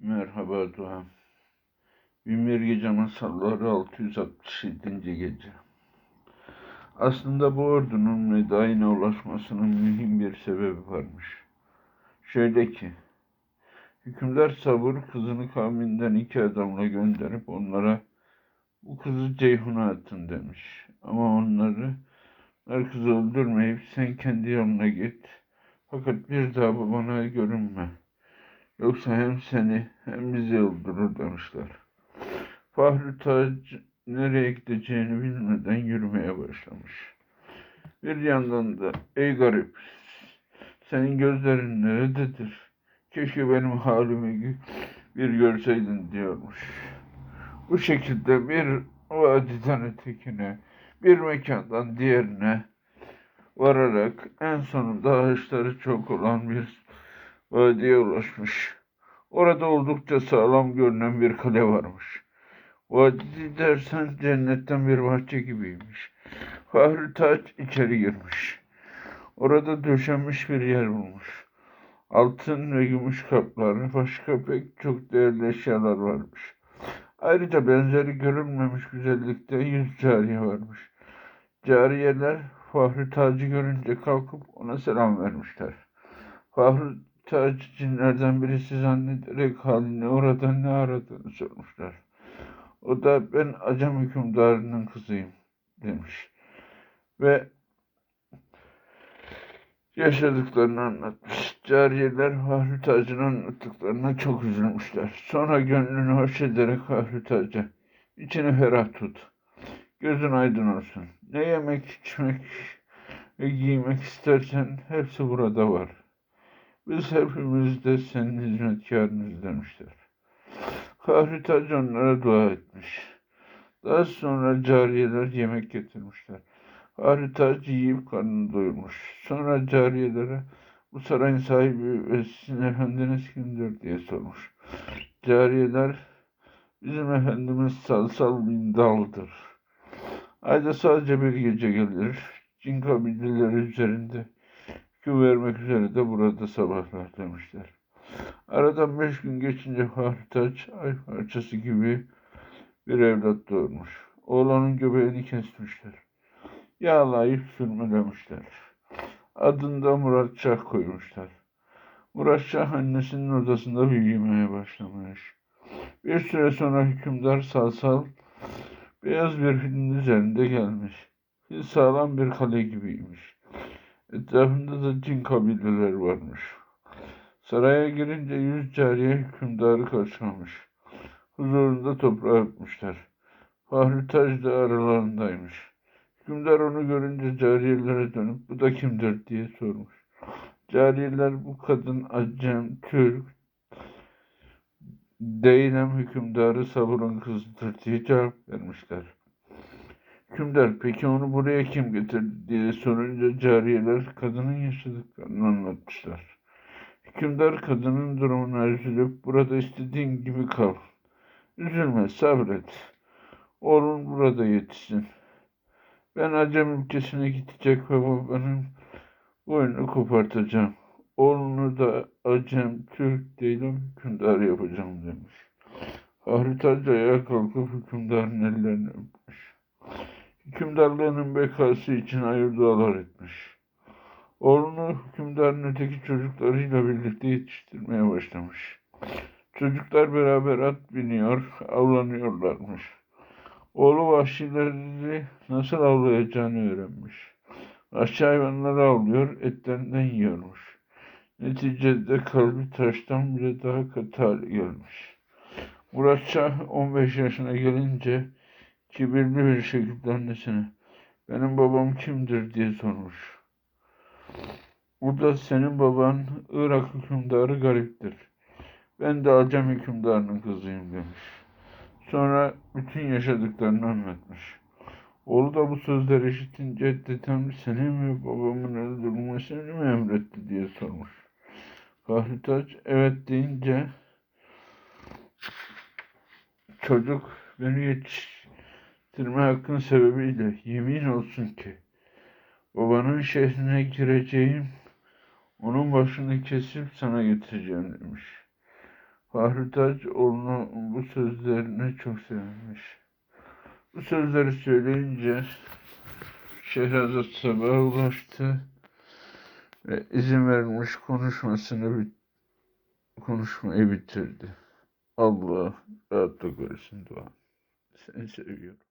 Merhaba Doğan. Binbir Gece Masalları 667. Gece. Aslında bu ordunun Medain'e ulaşmasının mühim bir sebebi varmış. Şöyle ki, hükümdar Sabur kızını kavminden iki adamla gönderip onlara bu kızı Ceyhun'a atın demiş. Ama onları, onlar kızı öldürmeyip sen kendi yoluna git. Fakat bir daha babana görünme. Yoksa hem seni hem bizi öldürür demişler. Fahri Tac nereye gideceğini bilmeden yürümeye başlamış. Bir yandan da ey garip senin gözlerin nerededir? Keşke benim halimi bir görseydin diyormuş. Bu şekilde bir vadiden ötekine, bir mekandan diğerine vararak en sonunda ağaçları çok olan bir vadiye ulaşmış. Orada oldukça sağlam görünen bir kale varmış. Vadi dersen cennetten bir bahçe gibiymiş. Fahri Taç içeri girmiş. Orada döşenmiş bir yer bulmuş. Altın ve gümüş kaplar, başka pek çok değerli eşyalar varmış. Ayrıca benzeri görülmemiş güzellikte yüz cariye varmış. Cariyeler Fahri Tacı görünce kalkıp ona selam vermişler. Fahri Tac cinlerden birisi zannederek halini orada ne aradığını sormuşlar. O da ben Acem hükümdarının kızıyım demiş. Ve yaşadıklarını anlatmış. Cariyeler Fahri Tac'ın anlattıklarına çok üzülmüşler. Sonra gönlünü hoş ederek Fahri Tac'a içini ferah tut. Gözün aydın olsun. Ne yemek, içmek ve giymek istersen hepsi burada var. Biz hepimiz de senin hizmetkarınız demişler. Fahri Tac onlara dua etmiş. Daha sonra cariyeler yemek getirmişler. Fahri Tac yiyip karnını doyurmuş. Sonra cariyelere bu sarayın sahibi ve sizin efendiniz kimdir diye sormuş. Cariyeler bizim efendimiz salsal bin daldır. Ayda sadece bir gece gelir. Cin kabileleri üzerinde hüküm vermek üzere de burada sabahlar demişler. Aradan beş gün geçince Fahri Taç ay parçası gibi bir evlat doğurmuş. Oğlanın göbeğini kesmişler. Yağlayıp sürmelemişler. Adını da Murat Şah koymuşlar. Murat Şah annesinin odasında büyümeye başlamış. Bir süre sonra hükümdar salsal beyaz bir filin üzerinde gelmiş. Fil sağlam bir kale gibiymiş. Etrafında da cin kabileler varmış. Saraya girince yüz cariye hükümdarı karşılamış. Huzurunda toprağa öpmüşler. Fahri Tac da aralarındaymış. Hükümdar onu görünce cariyelere dönüp bu da kimdir diye sormuş. Cariyeler bu kadın Acem, Türk, Deylem hükümdarı Sabur'un kızıdır diye cevap vermişler. Hükümdar peki onu buraya kim getirdi diye sorunca cariyeler kadının yaşadıklarını anlatmışlar. Hükümdar kadının durumuna üzülüp burada istediğin gibi kal. Üzülme sabret. Oğlun burada yetişsin. Ben Acem ülkesine gidecek ve babanın boynunu kopartacağım. Oğlunu da Acem, Türk değilim hükümdar yapacağım demiş. Fahri Tac ayağa kalkıp hükümdarın ellerini öpmüş. Hükümdarlığının bekası için hayır dualar etmiş. Oğlunu hükümdarın öteki çocuklarıyla birlikte yetiştirmeye başlamış. Çocuklar beraber at biniyor, avlanıyorlarmış. Oğlu vahşileri nasıl avlayacağını öğrenmiş. Vahşi hayvanları avlıyor, etlerinden yiyormuş. Neticede kalbi taştan bile daha katı hale gelmiş. Murat Şah 15 yaşına gelince kibirli bir şekilde annesine benim babam kimdir diye sormuş. Bu da senin baban Irak hükümdarı gariptir. Ben de Acem hükümdarının kızıyım demiş. Sonra bütün yaşadıklarını anlatmış. Oğlu da bu sözleri işitince dedem senin ve babamın öldürülmesini mi emretti diye sormuş. Fahri Taç evet deyince çocuk beni yetiştirme hakkın sebebiyle yemin olsun ki babanın şehrine gireceğim onun başını kesip sana getireceğim demiş. Fahri Taç onu bu sözlerine çok sevinmiş. Bu sözleri söyleyince Şehrazat sabaha ulaştı ve izin verilmiş konuşmasını bit konuşmayı bitirdi. Allah rahatlık versin dua. Seni seviyorum.